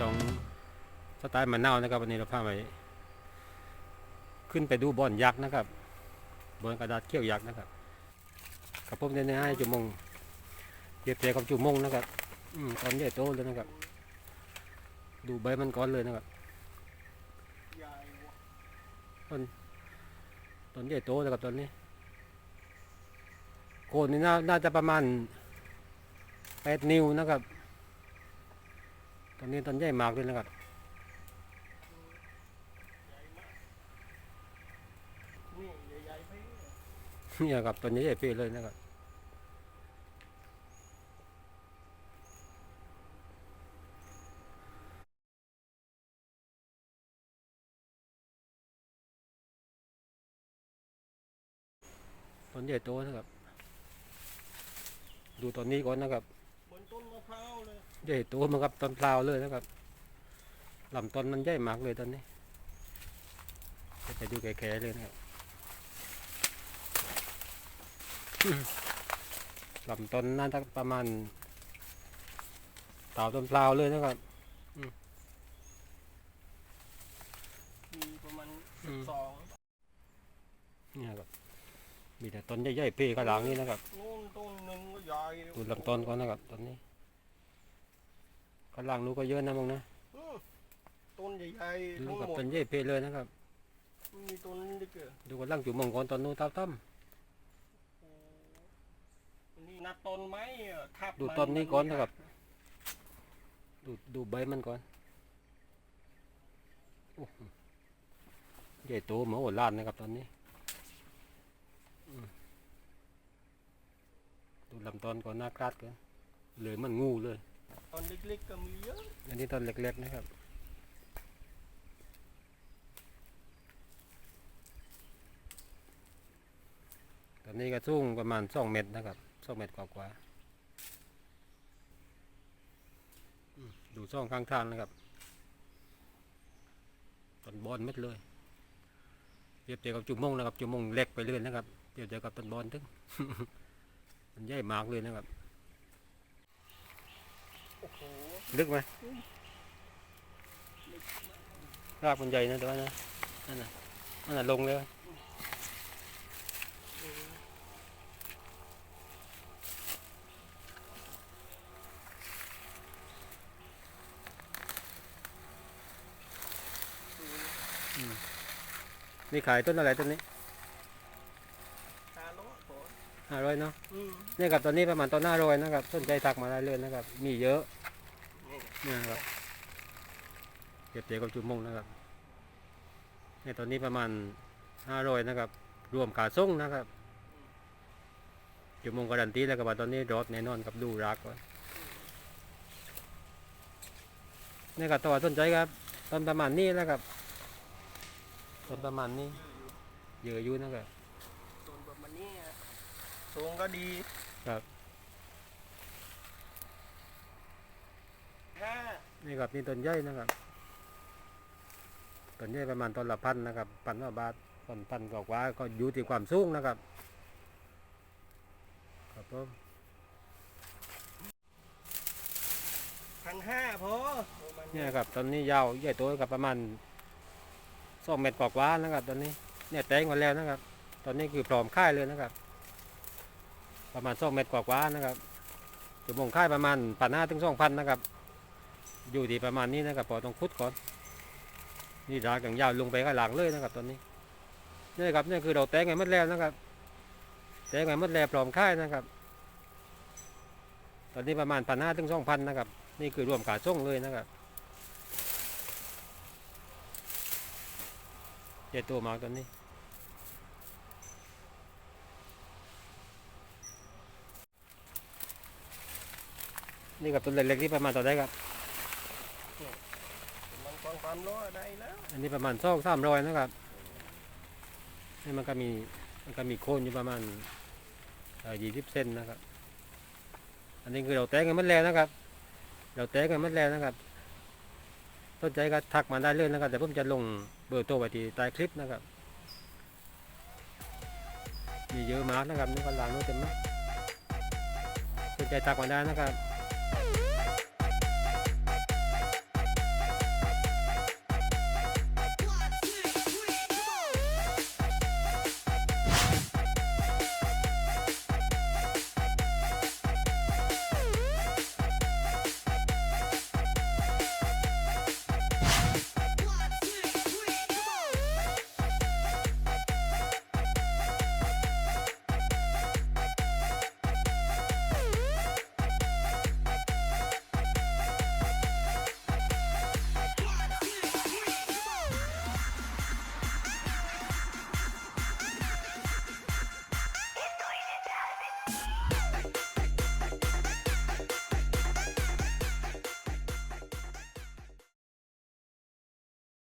ช่องสไตล์มะนานะครับ วันนี้เราพาไปขึ้นไปดูบ่อนยักษ์นะครับบอนกระดาษเขี้ยวยักษ์นะครับกับผมเนี่ยให้จุมงเทียบเทียบกับจุมงนะครับอืมตอนใหญ่โตเลยนะครับ ดูใบมันก้อนเลยนะครับใหญ่วะตอนใหญ่โตนะครับตอนนี้โคนนี่น่าน่าจะประมาณแปดนิ้วนะครับ ตอนนี้ตอนใหญ่มากเลยนะครับนี่ใหญ่ๆไปเนี่ยครับตอนนี้ใหญ่เปี้ยเลยนะครับตอนใหญ่โตนะครับ ดูตอนนี้ก่อนนะครับ ใหญ่โตเหมือนกับต้นพลาวเลยนะครับลำต้นมันใหญ่มากเลยตอนนี้ไปดูแก่ๆเลยนะครับลำต้นน่าจะประมาณเต่าต้นพลาวเลยนะครับมีประมาณอืมสองเนี่ยครับมีแต่ต้นใหญ่ๆเป้กระหลังนี่นะครับนู่นต้นหนึ่งก็ใหญ่ดูลำต้นก่อนนะครับต้นนี้กระห ลังนู้นก็เยอะนะมึงนะอืมต้นใหญ่ดูๆทั้งกับหมดต้นใหญ่เป้เลยนะครับ มีต้นนี้เกิดดูกระหลังจุ่มงก่อนต้นนู้นเต้าตั้มนี่นัดต้นไม้อะทับดูมัต้นนี้ก่อนนะครับ ดูดูใบมันก่อนโอ้โหใหญ่โตเหมือนโอลานนะครับตอนนี้อืมดูลำต้นก่อนหน้ากราดกันเลยมันงูเลย ต้นเล็กๆก็มีเยอะ อันนี้ต้นเล็กๆนะครับ ตอนนี้ก็สูงประมาณสองเมตรนะครับสองเมตรกว่าๆดูช่องข้างทางนะครับต้นบอนเม็ดเลยเปรียบเทียบกับจุ่มงนะครับ จุ่มงเล็กไปเรื่อยนะครับเปรียบเทียบกับต้นบอนถึงมันใหญ่มากเลยนะครับ ลึกไหมรากมันใหญ่นะแต่ว่านะนั่นน่ะนั่นน่ะลงเลยนี่ขายต้นอะไรต้นนี้ ห้าร้อยเนาะอืมนี่ครับตอนนี้ประมาณต้นห้าร้อยนะครับสนใจทักมาได้เลยนะครับ มีเยอะนี่เนี่ยครับเก็บเตียกับจุ่มมงนะครับเนี่ยตอนนี้ประมาณห้าร้อยนะครับ รวมขาส่งนะครับจุ่มมงการันตีแล้วก็ว่าตอนนี้รถแน่นอนกับดูรักก่อนนี่ครับตัวสนใจครับต้นประมาณนี้แล้วครับต้นประมาณนี้เยอะอยู่นะครับ ต้นแบบมันนี้อะ สูงก็ดีครับห้านี่ครับนี่ต้นใหญ่นะครับต้นใหญ่ประมาณต้นละพันนะครับพันกว่าบาทต้นพันกว่าๆก็อยู่ที่ความสูงนะครับ ครับผมพันห้าพอประมาณเนี่ยครับต้นนี้ยาวใหญ่โตกับประมาณสองเมตรกว่าๆนะครับต้นนี้เนี่ยแต่งมาแล้วนะครับ ตอนนี้คือพร้อมค่ายเลยนะครับ ประมาณสองเมตรกว่าๆนะครับจะมงค่ายประมาณพันห้าถึงสองพันนะครับ อยู่ที่ประมาณนี้นะครับพอต้องคุดก่อน นี่รากอย่างยาวลงไปข้างหลังเลยนะครับ ตอนนี้นี่ครับนี่คือเราแตงไงหมดแล้วนะครับ แตงไงหมดแล้วพร้อมค่ายนะครับ ตอนนี้ประมาณพันห้าถึงสองพันนะครับ นี่คือรวมขาส่งเลยนะครับใหญ่ตัวมากตอนนี้ นี่กับต้นเล็กๆที่ประมาณต่อได้ครับมันกองความร้อนได้แล้วอันนี้ประมาณสองสามร้อยนะครับนี่มันก็มีมันก็มีโคนอยู่ประมาณยี่สิบเซนนะครับ อันนี้คือเราแต่งกันหมัดแล้วนะครับ เราแต่งกันหมัดแล้วนะครับสนใจก็ทักมาได้เลยนะครับแต่ผมจะลงเบอร์โทรไว้ที่ใต้คลิปนะครับมีเยอะมากนะครับนี่ก็ลางนู้นเต็มนะสนใจทักมาได้นะครับ